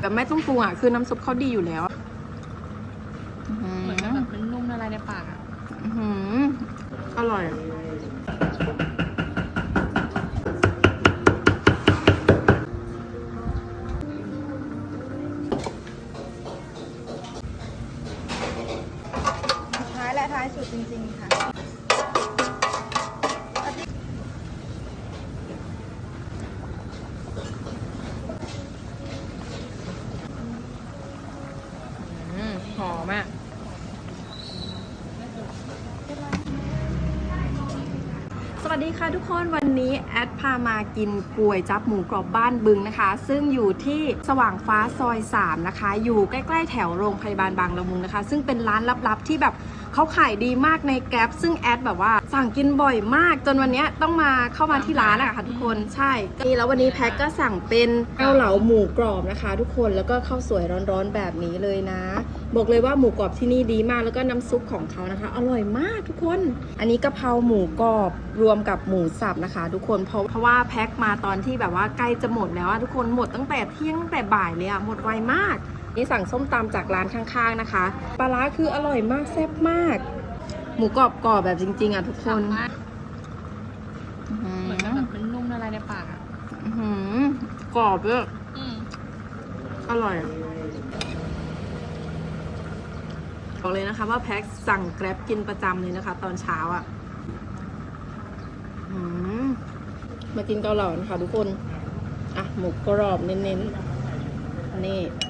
แบบไม่ต้องปรุงอะคือน้ำซุปเขาดีอยู่แล้วเหมือนกับแบบมันนุ่มละลายในปากอะอื้อหืออร่อย ท้ายและท้ายสุดจริงๆค่ะ อืมหอมอะ ส วัสดีค่ะทุกคนวันนี้แอดพามากินกวยจับหมูกรอบบ้านบึงนะคะ ซึ่งอยู่ที่สว่างฟ้าซอย 3 นะคะ อยู่ใกล้ ๆ แถวโรงพยาบาลบางละมุงนะคะ ซึ่งเป็นร้านลับๆที่แบบเขาขายดีมากในแกร็บซึ่งแอดแบบว่า สั่งกินบ่อยมาก จนวันเนี้ยต้องมาเข้ามาที่ร้านอะค่ะทุกคนใช่นี่แล้ววันนี้แพ็กก็สั่งเป็นเกาเหลาหมูกรอบนะคะ ทุกคนแล้วก็ข้าวสวยร้อนๆแบบนี้เลยนะ บอกเลยว่าหมูกรอบที่นี่ดีมากแล้วก็น้ำซุปของเขานะคะ อร่อยมากทุกคน อันนี้กะเพราหมูกรอบรวมกับหมูสับนะคะ ทุกคนเพราะเพราะว่าแพ็คมาตอนที่แบบว่าใกล้จะหมดแล้วอะทุกคนหมดตั้งแต่เที่ยงตั้งแต่บ่ายเลยอะหมดไวมาก นี่สั่งส้มตำจากร้านข้างๆนะคะ ปลาร้าคืออร่อยมากแซ่บมาก หมูกรอบกรอบแบบจริง ๆอะทุกคนมากเหมือนกับแบบมันนุ่มละลายในปากอะอื้อหือกรอบด้วยอืมอร่อยอะบอกเลยนะคะว่าแพ็คสั่งแกร็บกินประจำเลยนะคะ ตอนเช้าอะ่ะอืมมากินเกาเหลานะคะทุกคน อะ หมูกรอบเน้นๆ นี่อืม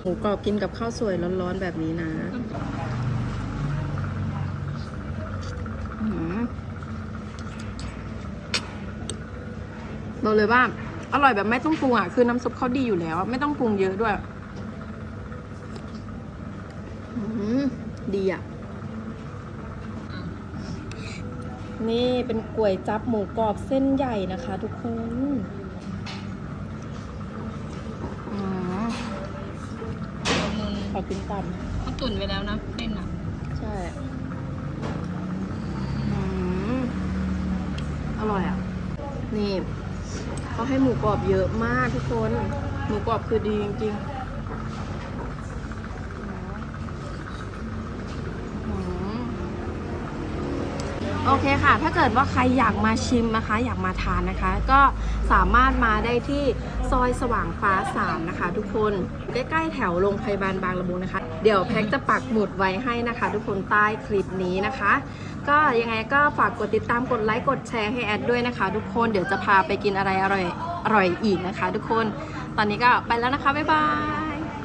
หมูกรอบกินกับข้าวสวยร้อนๆแบบนี้นะบอกเลยว่า อร่อยแบบไม่ต้องปรุงอะ คือน้ำซุปเขาดีอยู่แล้ว ไม่ต้องปรุงเยอะด้วยดีอะ นี่เป็นก๋วยจับหมูกรอบเส้นใหญ่นะคะทุกคนอืม มึงขอกินตเขาตุ๋นไว้แล้วนะเส้นอะำใช่อืมอร่อยอะ นี่เขาให้หมูกรอบเยอะมากทุกคน หมูกรอบคือดีจริงๆอืม โอเคค่ะ ถ้าเกิดว่าใครอยากมาชิมนะคะ อยากมาทานนะคะ ก็สามารถมาได้ที่ซอยสว่างฟ้า 3 นะคะ ทุกคนใกล้ๆแถวโรงพยาบาลบางละมุงนะคะ เดี๋ยวแพ็กจะปักหมุดไว้ให้นะคะ ทุกคนใต้คลิปนี้นะคะ ก็ยังไงก็ฝากกดติดตามกดไลค์กดแชร์ให้แอดด้วยนะคะ ทุกคนเดี๋ยวจะพาไปกินอะไรอร่อยอร่อยอีกนะคะ ทุกคนตอนนี้ก็ไปแล้วนะคะบ๊ายบาย